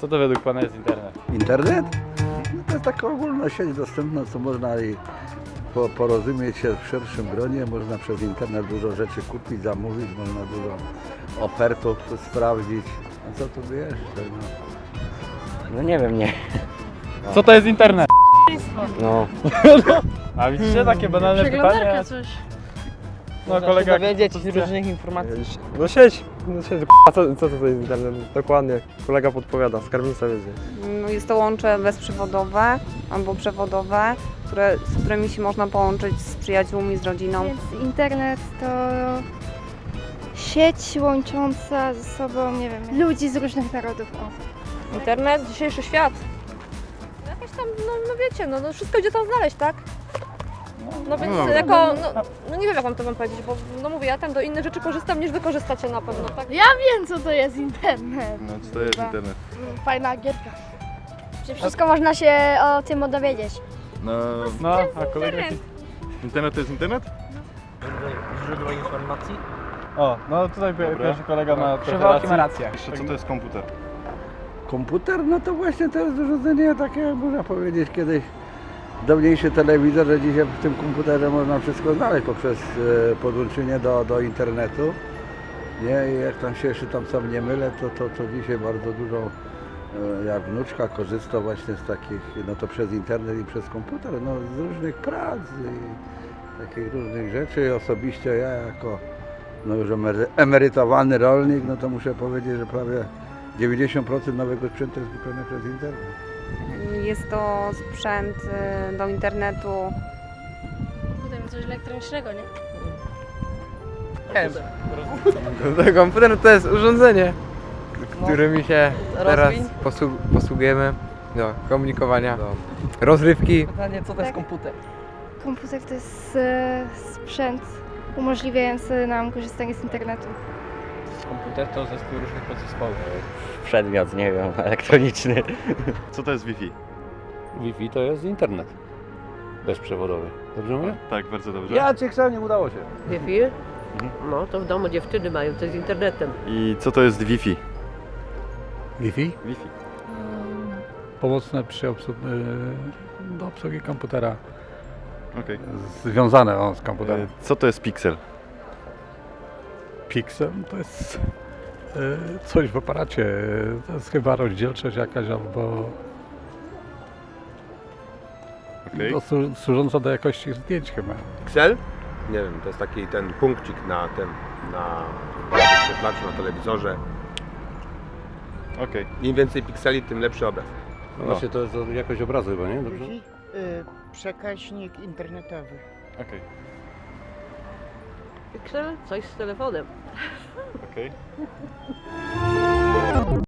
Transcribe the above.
Co to według Pana jest internet? Internet? No to jest taka ogólna sieć dostępna, co można i po, porozumieć się w szerszym gronie. Można przez internet dużo rzeczy kupić, zamówić, można dużo ofertów sprawdzić. A co tu jeszcze? No. No nie wiem, nie. Co to jest internet? No. A widzicie takie banalne pytanie? Przeglądarka coś. No kolega dowiedzieć różnych informacji. No sieć, no sieć, k***a, co, co to jest internet? Dokładnie, kolega podpowiada, skarbnica wiedzy. No, Jest to łącze bezprzewodowe albo przewodowe, które, z którymi się można połączyć z przyjaciółmi, z rodziną. Więc internet to sieć łącząca ze sobą, nie wiem, ludzi z różnych narodów. O. Internet, dzisiejszy świat. Jakaś tam, no, no wiecie, no, no wszystko idzie tam znaleźć, tak? No więc No. jako, no, no nie wiem jak wam to mam powiedzieć, bo no mówię, ja tam do innych rzeczy korzystam niż wy korzystacie na pewno, tak? Ja wiem, co to jest internet. No co to jest internet? Fajna gierka. Że wszystko można się o tym dowiedzieć. No, No, a kolega... internet to jest internet? Źródło informacji? O, no tutaj pi- Dobra. pierwszy kolega ma trochę Przewałki ma racji. rację. Jeszcze co to jest komputer? Komputer, no to właśnie to jest urządzenie takie, jak można powiedzieć kiedyś, dawniejszy telewizor, że dzisiaj w tym komputerze można wszystko znaleźć poprzez e, podłączenie do, do internetu. Nie, jak tam się jeszcze tam sam nie mylę, to, to, to dzisiaj bardzo dużo, e, jak wnuczka korzysta właśnie z takich, no to przez internet i przez komputer, no z różnych prac i takich różnych rzeczy. Osobiście ja jako no już emery- emerytowany rolnik, no to muszę powiedzieć, że prawie 90% nowego sprzętu jest kupione przez internet. Jest to sprzęt y, do internetu. Potem coś elektronicznego, nie? Komputer to jest urządzenie, którymi się teraz Rozwiń. posłu- posługujemy do komunikowania, do rozrywki. Pytanie, co to jest komputer? Komputer to jest e, sprzęt umożliwiający nam korzystanie z internetu. Komputer to zespół różnych podzespołów. Przedmiot, nie wiem, elektroniczny. Co to jest Wi-Fi? Wi-Fi to jest internet bezprzewodowy. Dobrze mówię? Tak, bardzo dobrze. Ja cię chcę, nie udało się. Wi-Fi? No to w domu dziewczyny mają, to z internetem. I co to jest Wi-Fi? Wi-Fi? Wi-Fi. Pomocne przy obsłudze, do obsługi komputera. Okej. Związane o, z komputerem. Co to jest Pixel? Pixel to jest e, coś w aparacie. To jest chyba rozdzielczość jakaś albo no, słu- służąca do jakości zdjęć chyba. Pixel? Nie wiem, to jest taki ten punkcik na tym, na wyświetlaczu, na telewizorze. Okej. Im więcej pikseli, tym lepszy obraz. No. Właśnie to jest jakość obrazu chyba, nie? Dobrze? Przekaźnik internetowy. Okej. Pixel, coś z telefonem. Okej.